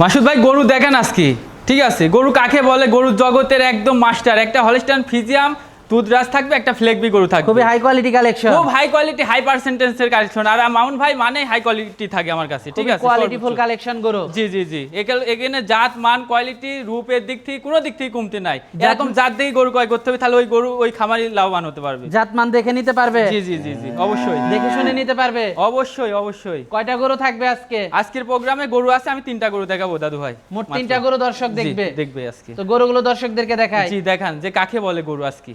মাসুদ ভাই, গরু দেখেন আজকে। ঠিক আছে? গরু কাকে বলে? গরুর জগতের একদম মাস্টার একটা হলিস্টান ফিজিয়াম দুধরাজ থাকবে একটা ফ্লেগবি গরু থাকবে। খুবই হাই কোয়ালিটি কালেকশন খুব হাই কোয়ালিটি হাই পার্সেন্টেজের কালেকশন আর মামুন ভাই মানে হাই কোয়ালিটি থাকে আমার কাছে ঠিক আছে? কোয়ালিটি ফুল কালেকশন গরু। জি জি জি। এখানে- জাত মান কোয়ালিটি রূপের দিক থেকে কোনো দিক থেকে কমতে নাই। এরকম জাত দিয়ে গরু ক্রয় করতে হবে তাহলে ওই গরু ওই খামারি লাভবান হতে পারবে। জাতমান দেখে নিতে পারবে? জি জি জি জি অবশ্যই। দেখে শুনে নিতে পারবে? অবশ্যই অবশ্যই। কয়টা গরু থাকবে আজকে? আজকের প্রোগ্রামে গরু আছে আমি তিনটা গরু দেখাবো দাদু ভাই। মোট তিনটা গরু দর্শক দেখবে? দেখবে আজকে। তো গরুগুলো দর্শকদেরকে দেখায়। জি দেখান যে কাকে বলে গরু আজকে।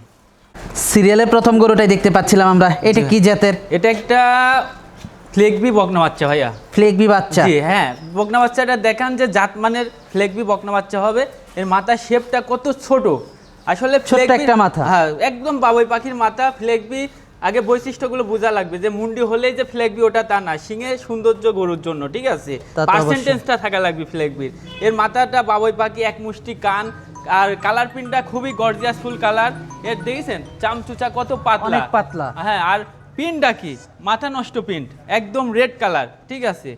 সিরিয়ালের প্রথম গরুটাই দেখতে পাচ্ছিলাম আমরা। এটা কি জাতের? এটা একটা ফ্লেগবি বকনা বাচ্চা ভাইয়া। ফ্লেগবি বাচ্চা। জি হ্যাঁ বকনা বাচ্চাটা দেখান যে জাত মানের ফ্লেগবি বকনা বাচ্চা হবে। এর মাথার শেপটা কত ছোট। আসলে ফ্লেগবি- একটা মাথা। হ্যাঁ একদম বাবুই পাখির মাথা ফ্লেগবি। আগে বৈশিষ্ট্যগুলো বোঝা লাগবে যে মুন্ডি হলেই যে ফ্লেগবি ওটা তা না সিংহের সৌন্দর্য গরুর জন্য ঠিক আছে? পার্সেন্টেজটা থাকা লাগবে ফ্লেগবির। এর মাথাটা বাবুই পাখি এক মুষ্টি কান আর কালার প্রিন্টটা খুবই গর্জিয়াস ফুল কালার। এর দেখেছেন? চামচুচা কত পাতলা। অনেক পাতলা। হ্যাঁ আর পিনটা কি? মাথা নষ্ট পিন্ট একদম রেড কালার ঠিক আছে?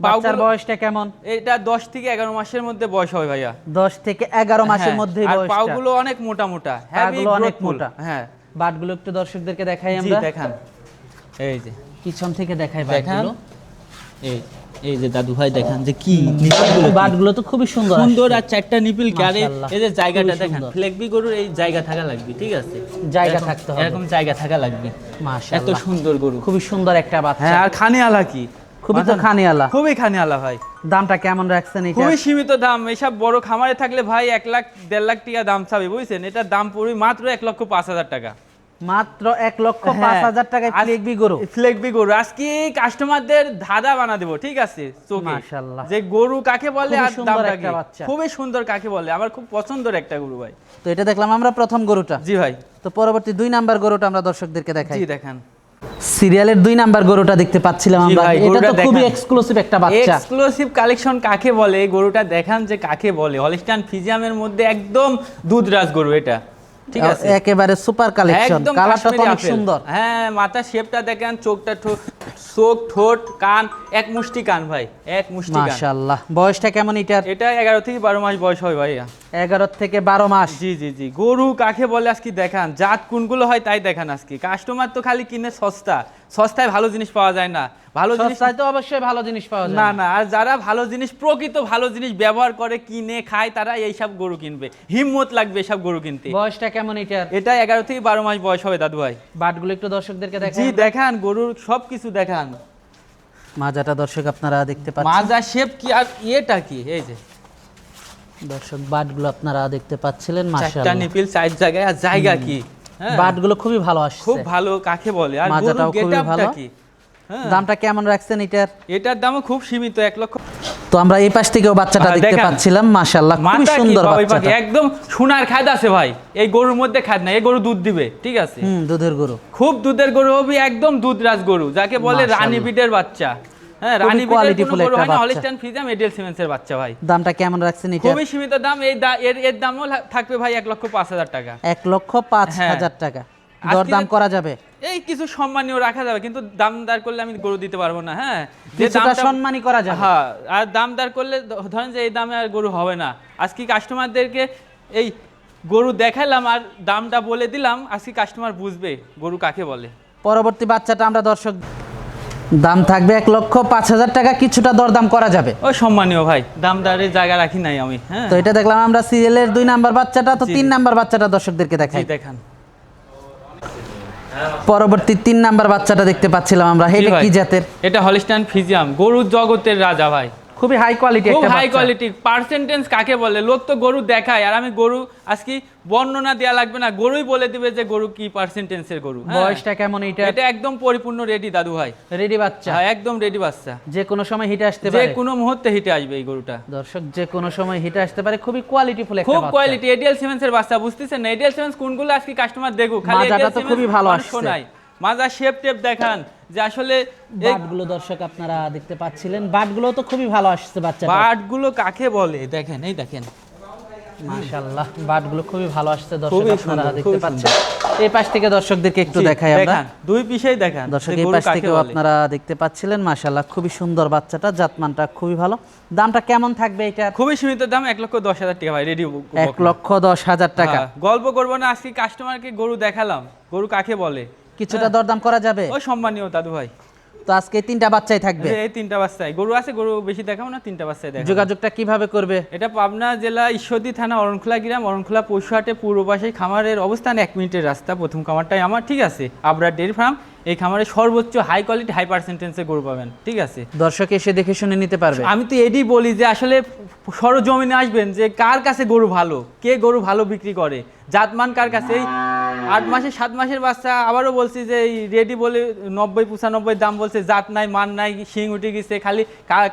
বাচ্চার বয়সটা কেমন? এটা দশ থেকে এগারো মাসের মধ্যে বয়স হবে ভাইয়া। দশ থেকে এগারো মাসের হ্যাঁ, মধ্যেই আর পাগুলো অনেক মোটা মোটা heavy অনেক মোটা। হ্যাঁ। বাটগুলো একটু দর্শকদেরকে দেখাই জি আমরা। দেখান। এই যে। পিছন থেকে দেখাই বাটগুলো। এই এই যে দাদু ভাই দেখান যে কি বাটগুলো তো খুবই সুন্দর সুন্দর আর চারটা নিপিল এই যে জায়গাটা দেখেন ফ্লেগবি গরুর এই জায়গা থাকা লাগবে ঠিক আছে? জায়গা থাকতে হবে। এরকম জায়গা থাকা লাগবে। এত সুন্দর গরু। খুবই সুন্দর একটা বাচ্চা। হ্যাঁ আর খানিয়ালা কি? খুবই তো খানিয়ালা। খুবই খানিয়ালা ভাই। দামটা কেমন রাখছেন খুবই সীমিত দাম। এসব বড় খামারে থাকলে ভাই এক লাখ দেড় লাখ টাকা দাম চাবে বুঝছেন? এটার দাম পড়বে মাত্র এক লক্ষ পাঁচ হাজার টাকা। মাত্র এক লক্ষ হ্যাঁ। পাঁচ হাজার টাকায় ফ্লেগবি গরু। ফ্লেগবি গরু। আজকে কাস্টমারদের ধাঁধা বানা দেবো ঠিক আছে? চোখে। মাশাআল্লাহ। যে গরু কাকে বলে আর দামটা কি। খুবই সুন্দর কাকে বলে। আমার খুব পছন্দের একটা গরু ভাই। তো এটা দেখলাম আমরা প্রথম গরুটা। জি ভাই। তো পরবর্তী দুই নাম্বার গরুটা আমরা দর্শকদেরকে দেখাই। জি দেখান। সিরিয়ালের দুই নাম্বার গরুটা দেখতে পাচ্ছিলাম আমরা। এটা তো খুবই এক্সক্লুসিভ একটা বাচ্চা। এক্সক্লুসিভ কালেকশন কাকে বলে? গরুটা দেখান যে কাকে বলে। হলিস্টান ফিজিয়ামের মধ্যে একদম দুধরাজ গরু এটা। ঠিক আছে? একেবারে সুপার কালেকশন কালারটা তো অনেক সুন্দর। হ্যাঁ মাথার শেপটা দেখেন চোখটা চোখ ঠোঁট কান এক মুষ্টি কান ভাই এক মুষ্টি কান। মাশাআল্লাহ। বয়সটা কেমন এটার? এটা এগারো থেকে বারো মাস বয়স হয় ভাইয়া। এগারো থেকে বারো মাস। জি জি জি। গরু কাকে বলে আজকে দেখান? জাত কোনগুলো হয় তাই দেখান আজকে। কাস্টমার তো খালি কিনে সস্তা। সস্তায় ভালো জিনিস পাওয়া যায় না। ভালো জিনিস তো অবশ্যই ভালো জিনিস পাওয়া যায় না না। আর যারা ভালো জিনিস প্রকৃত ভালো জিনিস ব্যবহার করে কিনে খায় তারা এইসব গরু কিনবে। হিম্মত লাগবে এসব গরু কিনতে। বয়সটা কেমন এটার? এটা এগারো থেকে বারো মাস বয়স হবে দাদু ভাই। বাটগুলো একটু দর্শকদেরকে জি দেখেন দেখান গরুর সব কিছু দেখান। মাজাটা দর্শক আপনারা দেখতে পাচ্ছেন। মাজা শেপ কি আর ইয়েটা কি? এই যে। দর্শক বাটগুলো আপনারা দেখতে পাচ্ছিলেন মাশাআল্লাহ। নিপিল চার জায়গায় আর জায়গা কি? হ্যাঁ। বাটগুলো খুবই ভালো আসছে। খুব ভালো কাকে বলে? আর মাজাটাও গরুর খুবই গেটআপটা ভালো। কি? হ্যাঁ। দামটা কেমন রাখছেন এটার? এটার দামও খুব সীমিত এক লক্ষ। তো আমরা এই পাশ থেকেও বাচ্চাটা হ্যাঁ, দেখতে পাচ্ছিলাম মাশাআল্লাহ খুবই সুন্দর বাচ্চাটা। একদম সোনার খাদ আছে ভাই। এই গরুর মধ্যে খাদ না এই গরু দুধ দিবে ঠিক আছে? হুম দুধের গরু। খুব দুধের গরু হবে একদম দুধরাজ গরু যাকে বলে। রানী বিটের বাচ্চা। হ্যাঁ রানী একটা বাচ্চা। ফিজাম এডিএল সিমেন্সের বাচ্চা ভাই। দামটা কেমন রাখছেন এটা? খুবই সীমিত দাম এই এর এর দামও থাকবে ভাই এক লক্ষ পাঁচ হাজার টাকা। এক লক্ষ পাঁচ হ্যাঁ। টাকা। দরদাম করা যাবে? এই কিছু সম্মানীয় রাখা যাবে কিন্তু দামদার করলে আমি গরু দিতে পারব না হ্যাঁ। যে কিছুটা দামটা- সম্মানই করা যাবে। হ্যাঁ আর দামদার করলে ধরেন যে এই দামে আর গরু হবে না। আজকে কাস্টমারদেরকে এই গরু দেখালাম আর দামটা বলে দিলাম আজকে কাস্টমার বুঝবে গরু কাকে বলে। পরবর্তী বাচ্চাটা আমরা দর্শক দাম থাকবে এক লক্ষ পাঁচ হাজার টাকা কিছুটা দরদাম করা যাবে। ওই সম্মানীয় ভাই দাম দামদারের জায়গা রাখি নাই আমি হ্যাঁ। তো এটা দেখলাম আমরা সিরিয়ালের দুই নাম্বার বাচ্চাটা তো তিন নাম্বার বাচ্চাটা দর্শকদেরকে দেখাই। দেখান। পরবর্তী তিন নাম্বার বাচ্চাটা দেখতে পাচ্ছিলাম আমরা এটা কি জাতের? এটা হলিস্টান ফিজিয়াম গরুর জগতের রাজা ভাই। খুবই হাই কোয়ালিটি খুব হাই কোয়ালিটি পার্সেন্টেজ কাকে বলে? লোক তো গরু দেখায়। আর আমি গরু আজকে বর্ণনা দেওয়া লাগবে না। গরুই বলে দিবে যে গরু কি পার্সেন্টেজের গরু। হ্যাঁ। বয়সটা কেমন এটা এটা একদম পরিপূর্ণ রেডি দাদু ভাই। রেডি বাচ্চা? হ্যাঁ একদম রেডি বাচ্চা। যে কোনো সময় হিটে আসতে পারে। যে কোনো মুহূর্তে হিটে আসবে এই গরুটা। দর্শক যে কোনো সময় হিটে আসতে পারে। খুবই কোয়ালিটি ফুল খুব কোয়ালিটি এডিএল সিমেন্সের বাচ্চা বুঝতেছেন না? এডিএল সিমেন্স কোনগুলো আজকে কাস্টমার দেখুক? খালি এডিএল তো খুবই ভালো আসছে। শোনায়। মাজা শেপ টেপ দেখান যে আসলে বাটগুলো দর্শক আপনারা দেখতে পাচ্ছিলেন। বাটগুলো তো খুবই ভালো আসছে বাচ্চা বাটগুলো কাকে বলে? দেখেন এই দেখেন। মাশাআল্লাহ বাটগুলো খুবই ভালো আসছে দর্শক আপনারা দেখতে পাচ্ছেন। এই পাশ থেকে দর্শকদেরকে একটু দেখাই আমরা। দুই পিসেই দেখান দর্শক এই পাশ থেকেও আপনারা দেখতে পাচ্ছিলেন মাশাআল্লাহ খুবই সুন্দর বাচ্চাটা জাতমানটা খুবই ভালো। দামটা কেমন থাকবে এটা? খুবই সীমিত দাম এক লক্ষ দশ হাজার টাকা ভাই রেডি এক লক্ষ দশ হাজার টাকা। গল্প করব না আজকে কাস্টমারকে গরু দেখালাম। গরু কাকে বলে? কিছুটা দরদাম করা যাবে? ওই সম্মানীয় দাদু ভাই। তো আজকে তিনটা বাচ্চাই থাকবে। এই তিনটা বাচ্চায় গরু আছে গরু বেশি দেখাবো না তিনটা বাচ্চায় দেখাবো। যোগাযোগটা কীভাবে করবে? এটা পাবনা জেলা ঈশ্বরদী থানা অরণখোলা গ্রাম অরণখোলা পশুহাটে পূর্ব পাশে। খামারের অবস্থান এক মিনিটের রাস্তা। প্রথম খামারটাই আমার ঠিক আছে? Abrar dairy farm. এই খামারে সর্বোচ্চ হাই কোয়ালিটি হাই পার্সেন্টেন্সে গরু পাবেন ঠিক আছে? দর্শক এসে দেখে শুনে নিতে পারবে। আমি তো এডি বলি যে আসলে সরজমিনে আসবেন যে কার কাছে গরু ভালো? কে গরু ভালো বিক্রি করে? জাতমান কার কাছে? আট মাসের সাত মাসের বাচ্চা আবারও বলছি যে এই রেডি বলে নব্বই পঁচানব্বই দাম বলছে জাত নাই মান নাই শিং উঠে গেছে খালি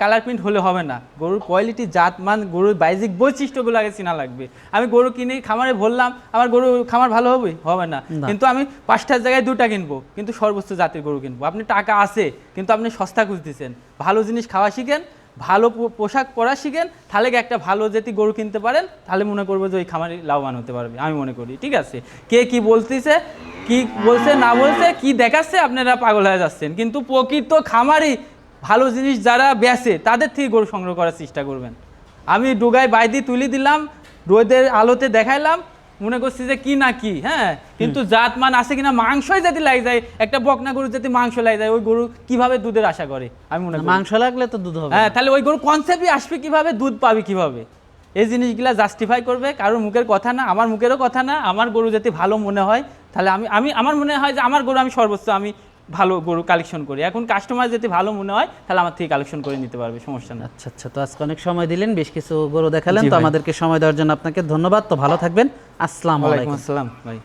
কালার প্রিন্ট হলে হবে না। গরুর কোয়ালিটি জাত মান গরুর বাইজিক বৈশিষ্ট্যগুলো আগে চেনা লাগবে। আমি গরু কিনে খামারে ভরলাম আমার গরু খামার ভালো হবে? হবে না। না। কিন্তু আমি পাঁচটার জায়গায় দুটা কিনবো কিন্তু সর্বোচ্চ জাতের গরু কিনবো। আপনি টাকা আছে কিন্তু আপনি সস্তা খুঁজতেছেন। ভালো জিনিস খাওয়া শিখেন ভালো পোশাক পরা শিখেন, তাহলে একটা ভালো জাতি গরু কিনতে পারেন? তাহলে মনে করব যে ওই খামারি লাভবান হতে পারবে, আমি মনে করি, ঠিক আছে? কে কি বলতেছে, কি বলছে, না বলছে, কি দেখাচ্ছে, আপনারা পাগল হয়ে যাচ্ছেন। কিন্তু প্রকৃত খামারি ভালো জিনিস যারা বেচে তাদের থেকে গরু সংগ্রহ করার চেষ্টা করবেন। আমি ডুগায় বাইদি তুলি দিলাম, রোদের আলোতে দেখাইলাম মনে করছি যে কি না কি হ্যাঁ? কিন্তু জাত মান আছে কিনা মাংসই যদি লাগে যায় একটা বকনা গরু যদি মাংস লাগে যায় ওই গরু কীভাবে দুধের আশা করে? আমি মনে করি। মাংস লাগলে তো দুধ হবে হ্যাঁ তাহলে ওই গরু কনসেপ্টই আসবে কীভাবে দুধ পাবে কীভাবে? এই জিনিসগুলা জাস্টিফাই করবে কারোর মুখের কথা না আমার মুখেরও কথা না আমার গরু যদি ভালো মনে হয় তাহলে আমি আমি আমার মনে হয় যে আমার গরু আমি সর্বোচ্চ আমি ভালো গরু কালেকশন করি। এখন কাস্টমার যদি ভালো মনে হয় তাহলে আমার থেকে কালেকশন করে নিতে পারবে সমস্যা না আচ্ছা আচ্ছা তো আজকে অনেক সময় দিলেন বেশ কিছু গরু দেখালেন তো আমাদেরকে সময় দেওয়ার জন্য আপনাকে ধন্যবাদ তো ভালো থাকবেন। আসসালামু আলাইকুম। আসসালাম ভাই।